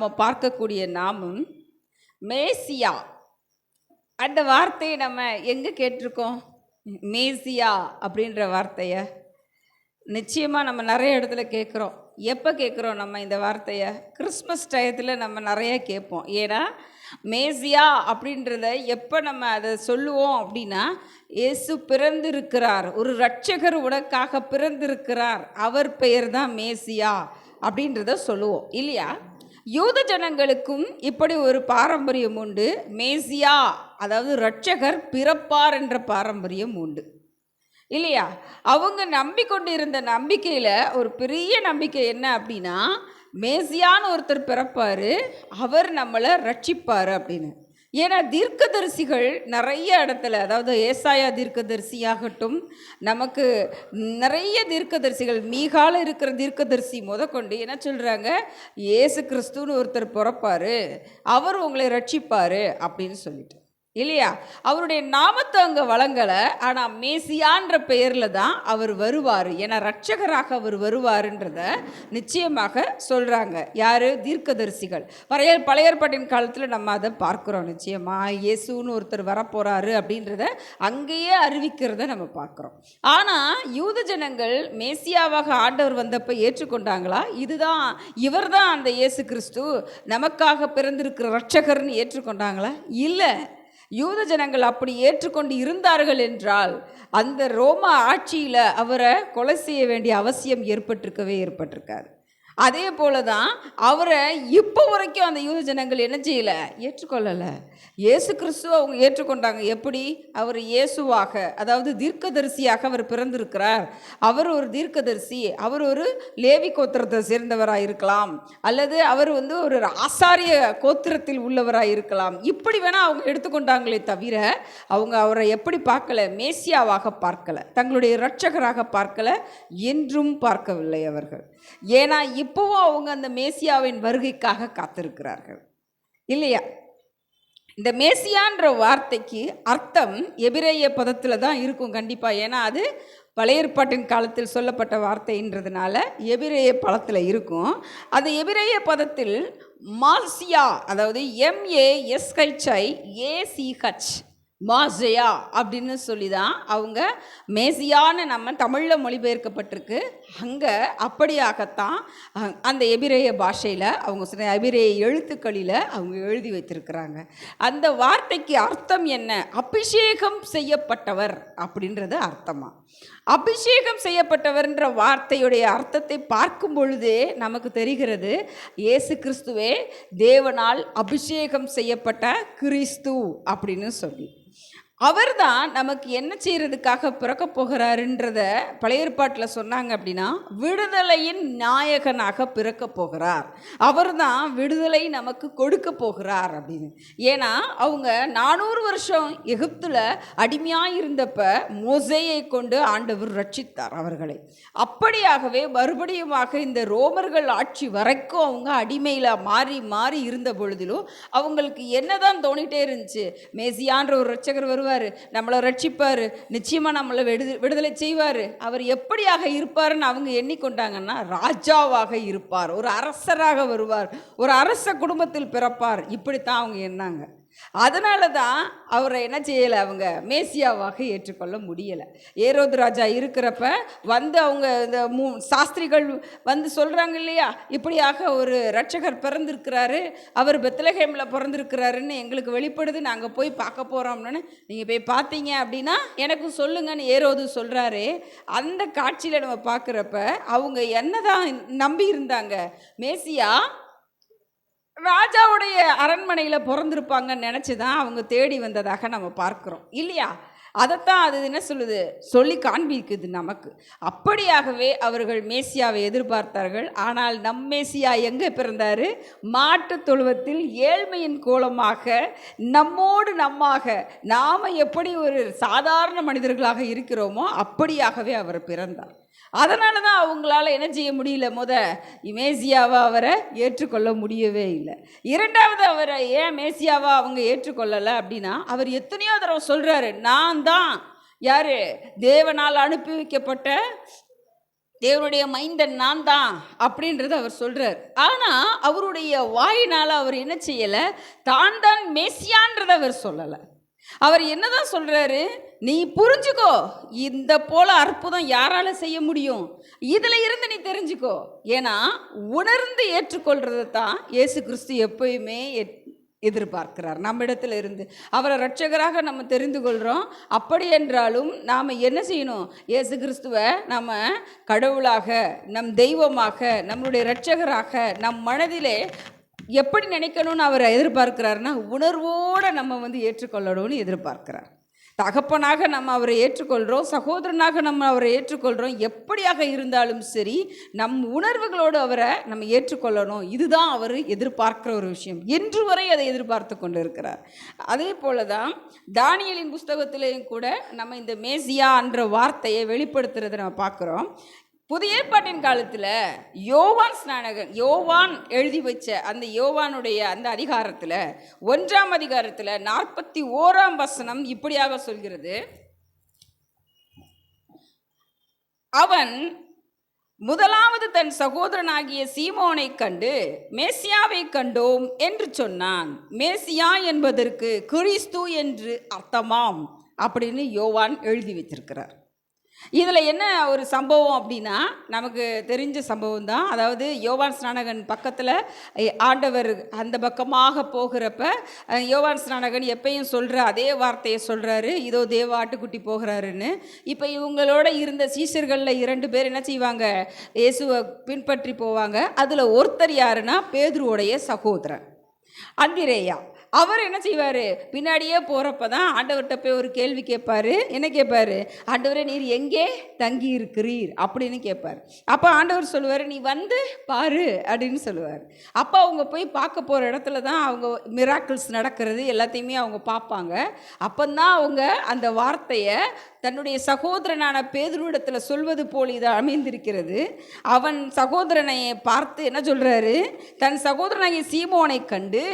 நம்ம பார்க்கக்கூடிய நாமம் மேசியா. அந்த வார்த்தையை நம்ம எங்கே கேட்டிருக்கோம்? மேசியா அப்படின்ற வார்த்தையை. நிச்சயமாக நம்ம நிறைய இடத்துல கேட்குறோம். எப்போ கேட்குறோம் நம்ம இந்த வார்த்தையை? கிறிஸ்மஸ் டயத்தில் நம்ம நிறைய கேட்போம். ஏன்னா மேசியா அப்படின்றத எப்போ நம்ம அதை சொல்லுவோம் அப்படின்னா இயேசு பிறந்திருக்கிறார். ஒரு ரட்சகர் உனக்காக பிறந்திருக்கிறார். அவர் பெயர் தான் மேசியா அப்படின்றத சொல்லுவோம். இல்லையா? யூத ஜனங்களுக்கும் இப்படி ஒரு பாரம்பரியம் உண்டு. மேசியா அதாவது இரட்சகர் பிறப்பார் என்ற பாரம்பரியம் உண்டு. இல்லையா? அவங்க நம்பிக்கொண்டு இருந்த நம்பிக்கையில் ஒரு பெரிய நம்பிக்கை என்ன அப்படின்னா மேசியான்னு ஒருத்தர் பிறப்பார் அவர் நம்மளை ரட்சிப்பார் அப்படின்னு. ஏன்னா தீர்க்கதரிசிகள் நிறைய இடத்துல அதாவது ஏசாயா தீர்க்கதரிசியாகட்டும் நமக்கு நிறைய தீர்க்கதரிசிகள் மீகால இருக்கிற தீர்க்கதரிசி முதற்கொண்டு என்ன சொல்கிறாங்க ஏசு கிறிஸ்துன்னு ஒருத்தர் பிறப்பார் அவர் உங்களை ரட்சிப்பார் அப்படின்னு சொல்லிட்டு. இல்லையா? அவருடைய நாமத்தை அங்கே வழங்கலை. ஆனால் மேசியான்ற பெயரில் தான் அவர் வருவார். ஏன்னா ரட்சகராக அவர் வருவாருன்றத நிச்சயமாக சொல்கிறாங்க யார்? தீர்க்கதரிசிகள். பழைய பழையற்பாட்டின் காலத்தில் நம்ம அதை பார்க்குறோம் நிச்சயமாக இயேசுன்னு ஒருத்தர் வரப்போகிறாரு அப்படின்றத அங்கேயே அறிவிக்கிறத நம்ம பார்க்குறோம். ஆனால் யூத ஜனங்கள் மேசியாவாக ஆண்டவர் வந்தப்போ ஏற்றுக்கொண்டாங்களா? இதுதான் இவர் தான் அந்த இயேசு கிறிஸ்து நமக்காக பிறந்திருக்கிற ரட்சகர்னு ஏற்றுக்கொண்டாங்களா? இல்லை. யூத ஜனங்கள் அப்படி ஏற்றுக்கொண்டு இருந்தார்கள் என்றால் அந்த ரோம ஆட்சியில் அவரை கொலை செய்ய வேண்டிய அவசியம் ஏற்பட்டிருக்கவே ஏற்பட்டிருக்காது. அதே போல தான் அவரை இப்போ வரைக்கும் அந்த யூத ஜனங்கள் என்ன செய்யலை? ஏற்றுக்கொள்ளலை. இயேசு கிறிஸ்துவ அவங்க ஏற்றுக்கொண்டாங்க. எப்படி? அவர் இயேசுவாக அதாவது தீர்க்கதரிசியாக அவர் பிறந்திருக்கிறார். அவர் ஒரு தீர்க்கதரிசி அவர் ஒரு லேவி கோத்திரத்தை சேர்ந்தவராக இருக்கலாம். அல்லது அவர் வந்து ஒரு ஆசாரிய கோத்திரத்தில் உள்ளவராக இருக்கலாம். இப்படி வேணால் அவங்க எடுத்துக்கொண்டாங்களே தவிர அவங்க அவரை எப்படி பார்க்கல? மேசியாவாக பார்க்கல. தங்களுடைய இரட்சகராக பார்க்கல. என்றும் பார்க்கவில்லை அவர்கள். ஏன்னா இப்போவும் அவங்க அந்த மேசியாவின் வருகைக்காக காத்திருக்கிறார்கள். இல்லையா? இந்த மேசியான்ற வார்த்தைக்கு அர்த்தம் எபிரேய பதத்தில் தான் இருக்கும் கண்டிப்பாக ஏன்னா அது பழைய ஏற்பாட்டின் காலத்தில் சொல்லப்பட்ட வார்த்தைன்றதுனால எபிரேய பதத்தில் இருக்கும். அது எபிரேய பதத்தில் மால்சியா அதாவது எம்ஏஎஸ்ஹெச்ஐ ஏசிஹெச் மாசையா அப்படின்னு சொல்லி தான் அவங்க மேசியான நம்ம தமிழில் மொழிபெயர்க்கப்பட்டிருக்கு. அங்கே அப்படியாகத்தான் அந்த எபிரேய பாஷையில் அவங்க சொன்ன எபிரேய எழுத்துக்களில் அவங்க எழுதி வைத்திருக்கிறாங்க. அந்த வார்த்தைக்கு அர்த்தம் என்ன? அபிஷேகம் செய்யப்பட்டவர் அப்படின்றது அர்த்தமா? அபிஷேகம் செய்யப்பட்டவர்ன்ற வார்த்தையுடைய அர்த்தத்தை பார்க்கும் பொழுதே நமக்கு தெரிகிறது இயேசு கிறிஸ்துவே தேவனால் அபிஷேகம் செய்யப்பட்ட கிறிஸ்து அப்படின்னு சொல்லி. அவர் தான் நமக்கு என்ன செய்கிறதுக்காக பிறக்க போகிறாருன்றத பழைய ஏற்பாட்டில் சொன்னாங்க அப்படின்னா விடுதலையின் நாயகனாக பிறக்க போகிறார். அவர் தான் விடுதலை நமக்கு கொடுக்க போகிறார் அப்படின்னு. ஏன்னா அவங்க நானூறு வருஷம் எகிப்தில் அடிமையாக இருந்தப்ப மோசையை கொண்டு ஆண்டவர் ரட்சித்தார் அவர்களை. அப்படியாகவே மறுபடியுமாக இந்த ரோமர்கள் ஆட்சி வரைக்கும் அவங்க அடிமையில் மாறி மாறி இருந்த பொழுதிலும் அவங்களுக்கு என்னதான் தோணிட்டே இருந்துச்சு மேசியான்ற ஒரு ரட்சகர் வருவார் நம்மளை ரட்சிப்பார் நிச்சயமாக நம்மளை விடு விடுதலை செய்வார். அவர் எப்படியாக இருப்பார்னு அவங்க எண்ணிக்கொண்டாங்கன்னா ராஜாவாக இருப்பார் ஒரு அரசராக வருவார் ஒரு அரச குடும்பத்தில் பிறப்பார். இப்படித்தான் அவங்க எண்ணாங்க. அதனால தான் அவரை என்ன செய்யலை அவங்க மேசியாவாக ஏற்றுக்கொள்ள முடியலை. ஏரோது ராஜா இருக்கிறப்ப வந்து அவங்க இந்த மூ சாஸ்திரிகள் வந்து சொல்கிறாங்க இல்லையா? இப்படியாக ஒரு ரட்சகர் பிறந்திருக்கிறாரு அவர் பெத்லஹேமில் பிறந்திருக்கிறாருன்னு எங்களுக்கு வெளிப்படுது நாங்கள் போய் பார்க்க போகிறோம்னு நீங்கள் போய் பார்த்தீங்க அப்படின்னா எனக்கு சொல்லுங்கன்னு ஏரோது சொல்கிறாரு அந்த காட்சியில் நம்ம பார்க்குறப்ப அவங்க என்னதான் நம்பி இருந்தாங்க? மேசியா ராஜாவுடைய அரண்மனையில் பிறந்திருப்பாங்கன்னு நினச்சி தான் அவங்க தேடி வந்ததாக நம்ம பார்க்குறோம். இல்லையா? அதைத்தான் அது என்ன சொல்லுது? சொல்லி காண்பிக்குது நமக்கு. அப்படியாகவே அவர்கள் மேசியாவை எதிர்பார்த்தார்கள். ஆனால் நம் மேசியா எங்கே பிறந்தார்? மாட்டுத் தொழுவத்தில் ஏழ்மையின் கோலமாக நம்மோடு நம்மாக நாம் எப்படி ஒரு சாதாரண மனிதர்களாக இருக்கிறோமோ அப்படியாகவே அவர் பிறந்தார். அதனால தான் அவங்களால என்ன செய்ய முடியல? முத மேசியாவை அவரை ஏற்றுக்கொள்ள முடியவே இல்லை. இரண்டாவது அவரை ஏன் மேசியாவா அவங்க ஏற்றுக்கொள்ளலை அப்படின்னா அவர் எத்தனையோ தடவை சொல்கிறாரு நான் தான். யார்? தேவனால் அனுப்பி வைக்கப்பட்ட தேவனுடைய மைந்தன் நான் தான் அப்படின்றத அவர் சொல்கிறார் ஆனா அவருடைய வாயினால் அவர் என்ன செய்யல? தான் தான் மேசியான்றத அவர் சொல்லலை. அவர் என்னதான் சொல்றாரு? நீ புரிஞ்சுக்கோ. இந்த போல அற்புதம் யாரால செய்ய முடியும்? இதுல இருந்து நீ தெரிஞ்சுக்கோ. ஏன்னா உணர்ந்து ஏற்றுக்கொள்றதை தான் இயேசு கிறிஸ்து எப்பயுமே எதிர்பார்க்கிறார். நம்மிடத்துல இருந்து அவரை ரட்சகராக நம்ம தெரிந்து கொள்கிறோம் அப்படி என்றாலும் நாம் என்ன செய்யணும்? இயேசு கிறிஸ்துவை நம்ம கடவுளாக நம் தெய்வமாக நம்மளுடைய ரட்சகராக நம் மனதிலே எப்படி நினைக்கணும்னு அவர் எதிர்பார்க்கிறாருன்னா உணர்வோடு நம்ம வந்து ஏற்றுக்கொள்ளணும்னு எதிர்பார்க்கிறார். தகப்பனாக நம்ம அவரை ஏற்றுக்கொள்கிறோம் சகோதரனாக நம்ம அவரை ஏற்றுக்கொள்கிறோம் எப்படியாக இருந்தாலும் சரி நம் உணர்வுகளோடு அவரை நம்ம ஏற்றுக்கொள்ளணும். இதுதான் அவர் எதிர்பார்க்கிற ஒரு விஷயம். இன்று வரை அதை எதிர்பார்த்து கொண்டு இருக்கிறார் அதே போல தான் தானியலின் புஸ்தகத்திலேயும் கூட நம்ம இந்த மேசியா என்ற வார்த்தையை வெளிப்படுத்துறதை நம்ம பார்க்குறோம். புதிய ஏற்பாட்டின் காலத்தில் யோவான் ஸ்நானகன் யோவான் எழுதி வச்ச அந்த யோவானுடைய அந்த அதிகாரத்தில் ஒன்றாம் அதிகாரத்தில் நாற்பத்தி ஓராம் வசனம் இப்படியாக சொல்கிறது. அவன் முதலாவது தன் சகோதரனாகிய சீமோனைக் கண்டு மேசியாவை கண்டோம் என்று சொன்னான். மேசியா என்பதற்கு கிறிஸ்து என்று அர்த்தமாம் அப்படின்னு யோவான் எழுதி வச்சிருக்கிறார். இதில் என்ன ஒரு சம்பவம் அப்படின்னா நமக்கு தெரிஞ்ச சம்பவம் தான். அதாவது யோவான் ஸ்நானகன் பக்கத்தில் ஆண்டவர் அந்த பக்கமாக போகிறப்ப யோவான் ஸ்நானகன் எப்பயும் சொல்கிற அதே வார்த்தையை சொல்கிறாரு இதோ தேவ ஆட்டுக்குட்டி போகிறாருன்னு. இப்போ இவங்களோட இருந்த சீசர்களில் இரண்டு பேர் என்ன செய்வாங்க? இயேசுவை பின்பற்றி போவாங்க. அதில் ஒருத்தர் யாருன்னா பேதுருவோடைய சகோதரன் அந்திரேயா. அவர் என்ன செய்வார்? பின்னாடியே போகிறப்ப தான் ஆண்டவர்கிட்ட போய் ஒரு கேள்வி கேட்பார். என்ன கேட்பார்? ஆண்டவரே நீர் எங்கே தங்கி இருக்கிறீர் அப்படின்னு கேட்பார். அப்போ ஆண்டவர் சொல்லுவார் நீ வந்து பாரு அப்படின்னு சொல்லுவார். அப்போ அவங்க போய் பார்க்க போகிற இடத்துல தான் அவங்க மிராக்கிள்ஸ் நடக்கிறது எல்லாத்தையுமே அவங்க பார்ப்பாங்க. அப்போந்தான் அவங்க அந்த வார்த்தையை தன்னுடைய சகோதரனான பேதுருவிடத்தில் சொல்வது போல் இது அமைந்திருக்கிறது. அவன் சகோதரனை பார்த்து என்ன சொல்கிறாரு தன் சகோதரனாகிய சீமோனை கண்டு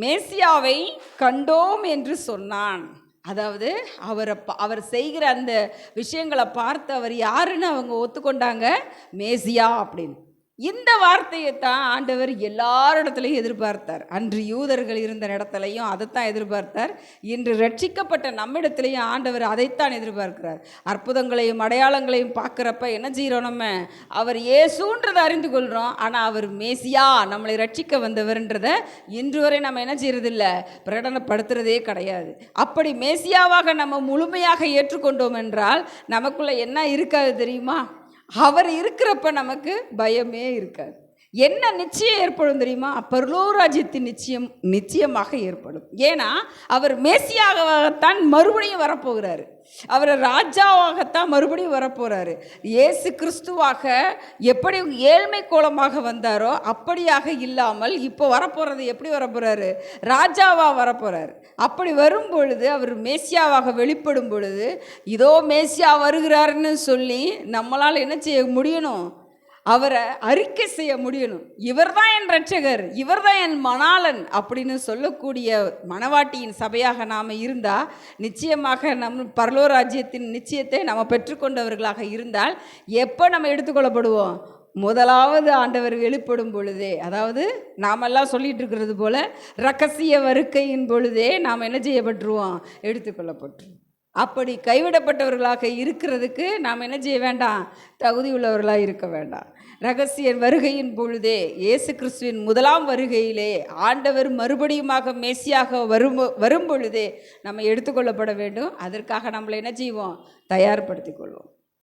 மேசியாவை கண்டோம் என்று சொன்னான். அதாவது அவரை பா- அவர் செய்கிற அந்த விஷயங்களை பார்த்து அவர் யாருன்னு அவங்க ஒத்துக்கொண்டாங்க? மேசியா அப்படின்னு. இந்த வார்த்தையை தான் ஆண்டவர் எல்லாரிடத்துலையும் எதிர்பார்த்தார். அன்று யூதர்கள் இருந்த இடத்துலையும் அதைத்தான் எதிர்பார்த்தார். இன்று ரட்சிக்கப்பட்ட நம்மிடத்துலையும் ஆண்டவர் அதைத்தான் எதிர்பார்க்கிறார். அற்புதங்களையும் அடையாளங்களையும் பார்க்குறப்ப என்ன செய்கிறோம் நம்ம? அவர் ஏசுன்றதை அறிந்து கொள்கிறோம் ஆனால் அவர் மேசியா நம்மளை ரட்சிக்க வந்தவர்ன்றதை இன்று வரை நம்ம என்ன செய்கிறதில்ல பிரகடனப்படுத்துறதே கிடையாது. அப்படி மேசியாவாக நம்ம முழுமையாக ஏற்றுக்கொண்டோம் என்றால் நமக்குள்ளே என்ன இருக்காது தெரியுமா? அவர் இருக்கிறப்ப நமக்கு பயமே இருக்காது. என்ன நிச்சயம் ஏற்படும் தெரியுமா? பரலோராஜ்யத்தின் நிச்சயம் நிச்சயமாக ஏற்படும். ஏன்னா அவர் மேசியாகத்தான் மறுபடியும் வரப்போகிறாரு. அவரை ராஜாவாகத்தான் மறுபடியும் வரப்போகிறாரு இயேசு கிறிஸ்துவாக எப்படி ஏழ்மை கோலமாக வந்தாரோ அப்படியாக இல்லாமல் இப்போ வரப்போகிறது எப்படி வரப்போகிறாரு ராஜாவாக வரப்போகிறாரு அப்படி வரும் பொழுது அவர் மேசியாவாக வெளிப்படும் பொழுது இதோ மேசியா வருகிறாருன்னு சொல்லி நம்மளால் என்ன செய்ய முடியணும்? அவரை அறிக்கை செய்ய முடியணும். இவர்தான் என் ரட்சகர் இவர்தான் என் மணாளன் அப்படின்னு சொல்லக்கூடிய மணவாட்டியின் சபையாக நாம் இருந்தால் நிச்சயமாக நம் பரலோராஜ்யத்தின் நிச்சயத்தை நம்ம பெற்றுக்கொண்டவர்களாக இருந்தால் எப்போ நம்ம எடுத்துக்கொள்ளப்படுவோம்? முதலாவது ஆண்டவர் வெளிப்படும் பொழுதே. அதாவது நாமெல்லாம் சொல்லிட்டு இருக்கிறது போல ரகசிய வருக்கையின் பொழுதே நாம் என்ன செய்யப்பட்டுருவோம்? எடுத்துக்கொள்ளப்பட்டுருவோம். அப்படி கைவிடப்பட்டவர்களாக இருக்கிறதுக்கு நாம் என்ன செய்ய வேண்டாம்? தகுதி உள்ளவர்களாக இருக்க வேண்டாம். ரகசிய வருகையின் பொழுதே இயேசு கிறிஸ்துவின் முதலாம் வருகையிலே ஆண்டவர் மறுபடியுமாக மேசியாக வரும் வரும் பொழுதே நம்ம எடுத்துக்கொள்ளப்பட வேண்டும். அதற்காக நம்மளை என்ன செய்வோம்? தயார்படுத்திக் கொள்வோம்.